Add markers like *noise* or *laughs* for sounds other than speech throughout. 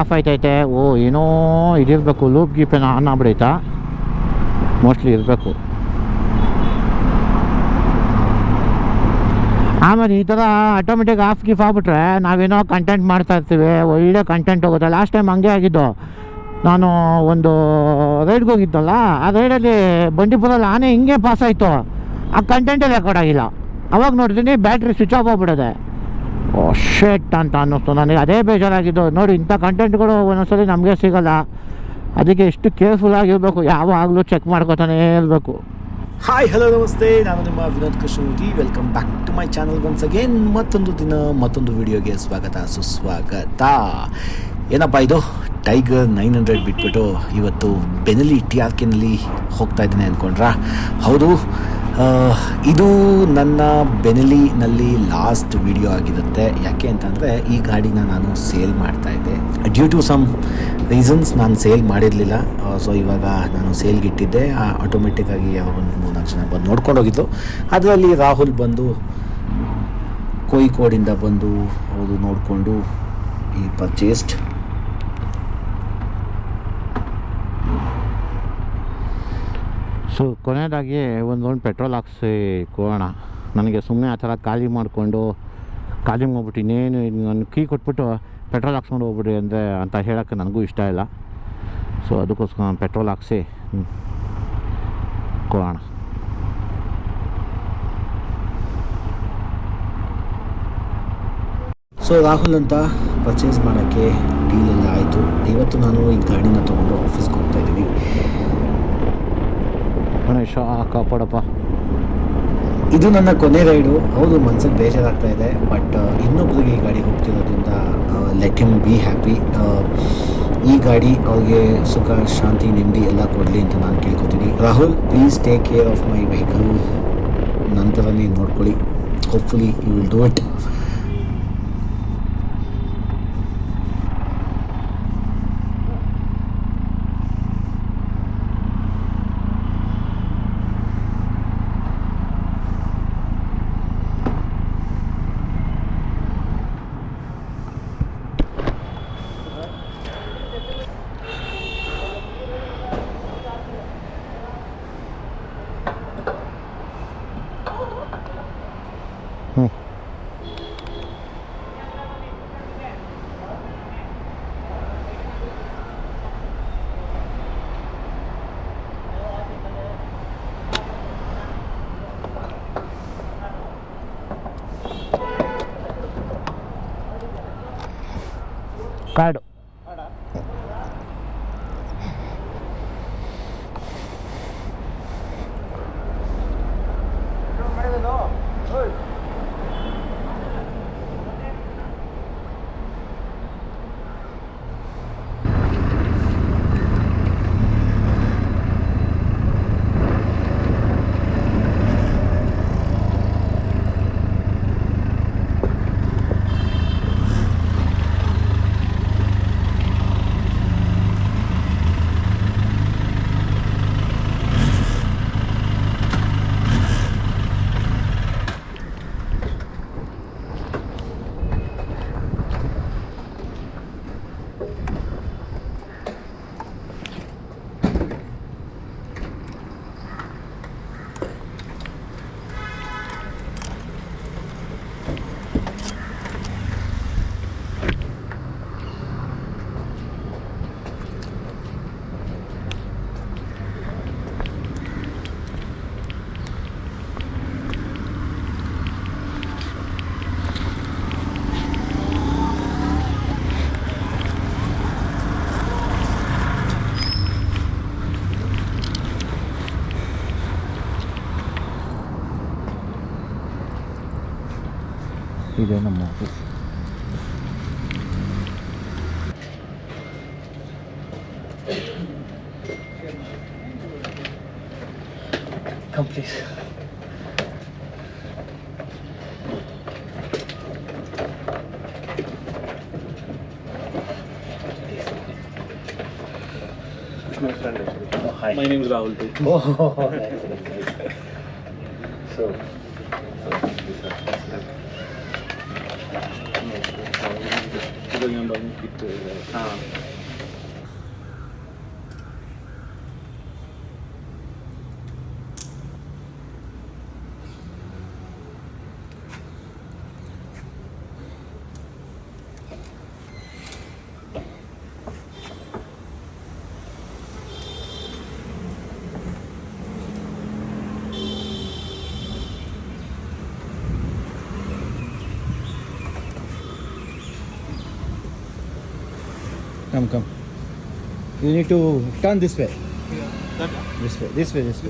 Of ಆಯ್ತೈತೆ. ಓ, ಏನೋ ಇದಿರಬೇಕು ಲೂಪ್ ಗೀಪ್ ಏನೋ ಆನ್ ಆಗ್ಬಿಡೈತಾ? ಮೋಸ್ಟ್ಲಿ ಇರಬೇಕು. ಆಮೇಲೆ ಈ ಥರ ಆಟೋಮೆಟಿಕ್ ಆಫ್ ಗಿಫ್ ಆಗ್ಬಿಟ್ರೆ ನಾವೇನೋ ಕಂಟೆಂಟ್ ಮಾಡ್ತಾ ಇರ್ತೀವಿ, ಒಳ್ಳೆ ಕಂಟೆಂಟ್ ಹೋಗುತ್ತೆ. ಲಾಸ್ಟ್ ಟೈಮ್ ಹಂಗೆ ಆಗಿದ್ದು. ನಾನು ಒಂದು ರೈಡ್ಗೆ ಹೋಗಿದ್ದಲ್ಲ, ಆ ರೈಡಲ್ಲಿ ಬಂಡೀಪುರಲ್ಲಿ ಆನೆ ಹಿಂಗೆ ಪಾಸ್ ಆಯಿತು. ಆ ಕಂಟೆಂಟೇ ರೆಕಾರ್ಡ್ ಆಗಿಲ್ಲ. ಅವಾಗ ನೋಡ್ತೀನಿ ಬ್ಯಾಟ್ರಿ ಸ್ವಿಚ್ ಆಫ್ ಆಗ್ಬಿಡೋದೆ. ಶೆಟ್ ಅಂತ ಅನ್ನಿಸ್ತು. ನನಗೆ ಅದೇ ಬೇಜಾರಾಗಿದ್ದು. ನೋಡಿ, ಇಂಥ ಕಂಟೆಂಟ್ಗಳು ಒಂದೊಂದ್ಸಲಿ ನಮಗೆ ಸಿಗಲ್ಲ. ಅದಕ್ಕೆ ಎಷ್ಟು ಕೇರ್ಫುಲ್ ಆಗಿರಬೇಕು. ಯಾವಾಗಲೂ ಚೆಕ್ ಮಾಡ್ಕೋತಾನೆ ಇರಬೇಕು. ಹಾಯ್ ಹಲೋ ನಮಸ್ತೆ. ನಾನು ನಿಮ್ಮ Vinod Krishnamurthy welcome back to my channel once again ಮತ್ತೊಂದು ದಿನ, ಮತ್ತೊಂದು ವಿಡಿಯೋಗೆ ಸ್ವಾಗತ, ಸುಸ್ವಾಗತ. ಏನಪ್ಪ ಇದು? ಟೈಗರ್ ನೈನ್ ಹಂಡ್ರೆಡ್ ಬಿಟ್ಬಿಟ್ಟು ಇವತ್ತು ಬೆನಲಿ ಟಿ ಆರ್ ಹೋಗ್ತಾ ಇದ್ದೀನಿ ಅಂದ್ಕೊಂಡ್ರಾ ಹೌದು ಇದು ನನ್ನ ಬೆನಲಿನಲ್ಲಿ ಲಾಸ್ಟ್ ವಿಡಿಯೋ ಆಗಿರುತ್ತೆ. ಯಾಕೆ ಅಂತಂದರೆ ಈ ಗಾಡಿನ ನಾನು ಸೇಲ್ ಮಾಡ್ತಾ ಇದ್ದೆ. ಡ್ಯೂ ಟು ಸಮ್ ರೀಸನ್ಸ್ ನಾನು ಸೇಲ್ ಮಾಡಿರಲಿಲ್ಲ. ಸೊ ಇವಾಗ ನಾನು ಸೇಲ್ಗಿಟ್ಟಿದ್ದೆ ಆಟೋಮೆಟಿಕ್ಕಾಗಿ ಯಾವ ಒಂದು ಮೂರ್ನಾಲ್ಕು ಜನ ಬಂದು ನೋಡ್ಕೊಂಡು ಹೋಗಿದ್ದು. ಅದರಲ್ಲಿ ರಾಹುಲ್ ಬಂದು, ಕೋಯಿಕೋಡಿಂದ ಬಂದು ಅವರು ನೋಡಿಕೊಂಡು ಈ ಪರ್ಚೇಸ್ಡ್ ಸೊ, ಕೊನೆಯದಾಗಿ ಒಂದು ಒಂದು ಪೆಟ್ರೋಲ್ ಹಾಕ್ಸಿ ಕೊಡೋಣ. ನನಗೆ ಸುಮ್ಮನೆ ಆ ಥರ ಖಾಲಿ ಮಾಡಿಕೊಂಡು ಖಾಲಿ ಮಾಡ್ಬಿಟ್ಟು ಇನ್ನೇನು ನಾನು ಕೀ ಕೊಟ್ಬಿಟ್ಟು ಪೆಟ್ರೋಲ್ ಹಾಕ್ಸ್ಕೊಂಡು ಹೋಗ್ಬಿಡಿ ಅಂದರೆ ಅಂತ ಹೇಳೋಕ್ಕೆ ನನಗೂ ಇಷ್ಟ ಇಲ್ಲ. ಸೊ, ಅದಕ್ಕೋಸ್ಕರ ನಾನು ಪೆಟ್ರೋಲ್ ಹಾಕ್ಸಿ ಕೊಡೋಣ. ಸೊ, ರಾಹುಲ್ ಅಂತ ಪರ್ಚೇಸ್ ಮಾಡೋಕ್ಕೆ ಡೀಲ್ ಎಲ್ಲ ಆಯಿತು. ಇವತ್ತು ನಾನು ಈ ಗಾಡಿನ ತೊಗೊಂಡು ಆಫೀಸ್ಗೆ ಹೋಗ್ತಾ ಇದ್ದೀನಿ. ಗಣೇಶ ಕಾಪಾಡಪ್ಪ. ಇದು ನನ್ನ ಕೊನೆ ರೈಡು. ಹೌದು ಮನ್ಸಿಗೆ ಬೇಜಾರಾಗ್ತಾ ಇದೆ, ಬಟ್ ಇನ್ನೊಬ್ರಿಗೆ ಈ ಗಾಡಿ ಹೋಗ್ತಿರೋದ್ರಿಂದ ಲೆಟ್ ಹಿಮ್ ಬಿ ಹ್ಯಾಪಿ ಈ ಗಾಡಿ ಅವ್ರಿಗೆ ಸುಖ, ಶಾಂತಿ, ನೆಮ್ಮದಿ ಎಲ್ಲ ಕೊಡಲಿ ಅಂತ ನಾನು ಕೇಳ್ಕೊತೀನಿ. Rahul please take care of my vehicle ನಂತರನೇ ನೋಡ್ಕೊಳ್ಳಿ. Hopefully you will do it Claro. Come please. my name is Rahul. *laughs* Oh, nice, so, so this is. 그동안 너무 기쁘요 아. Come come you need to turn this way this way this way this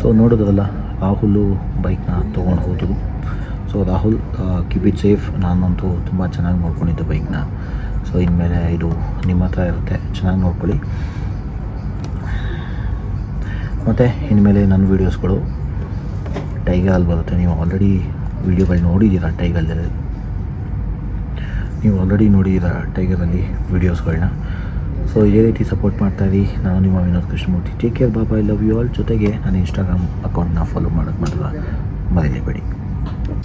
so ನೋಡೋದಲ್ಲ ಆ ಹುಲ್ಲು ಬೈಕ್ನ ತೊಗೊಂಡು ಹೋದರು. So Rahul keep it safe ನಾನಂತೂ ತುಂಬ ಚೆನ್ನಾಗಿ ನೋಡ್ಕೊಂಡಿದ್ದೆ ಬೈಕ್ನ so ಇನ್ಮೇಲೆ ಇದು ನಿಮ್ಮ ಹತ್ರ ಇರುತ್ತೆ. ಚೆನ್ನಾಗಿ ನೋಡ್ಕೊಳ್ಳಿ. ಮತ್ತು, ಇನ್ಮೇಲೆ ನನ್ನ ವೀಡಿಯೋಸ್ಗಳು ಟೈಗರಲ್ಲಿ ಬರುತ್ತೆ. ನೀವು ಆಲ್ರೆಡಿ ವೀಡಿಯೋಗಳು ನೋಡಿದ್ದೀರ ಟೈಗಲ್ಲಿ ನೀವು ಆಲ್ರೆಡಿ ನೋಡಿದ್ದೀರ ಟೈಗರಲ್ಲಿ ವೀಡಿಯೋಸ್ಗಳನ್ನ ಸೊ ಇದೇ ರೀತಿ ಸಪೋರ್ಟ್ ಮಾಡ್ತಾಯಿರಿ ನಾನು ನಿಮ್ಮ ವಿನೋದ್ ಕೃಷ್ಣಮೂರ್ತಿ. ಟೇಕ್ ಕೇರ್ ಬಾಬಾ ಐ ಲವ್ ಯು ಆಲ್ ಜೊತೆಗೆ ನಾನು ಇನ್ಸ್ಟಾಗ್ರಾಮ್ ಅಕೌಂಟ್ನ ಫಾಲೋ ಮಾಡೋದು ಮಾತ್ರ ಮರೀಲೇಬೇಡಿ.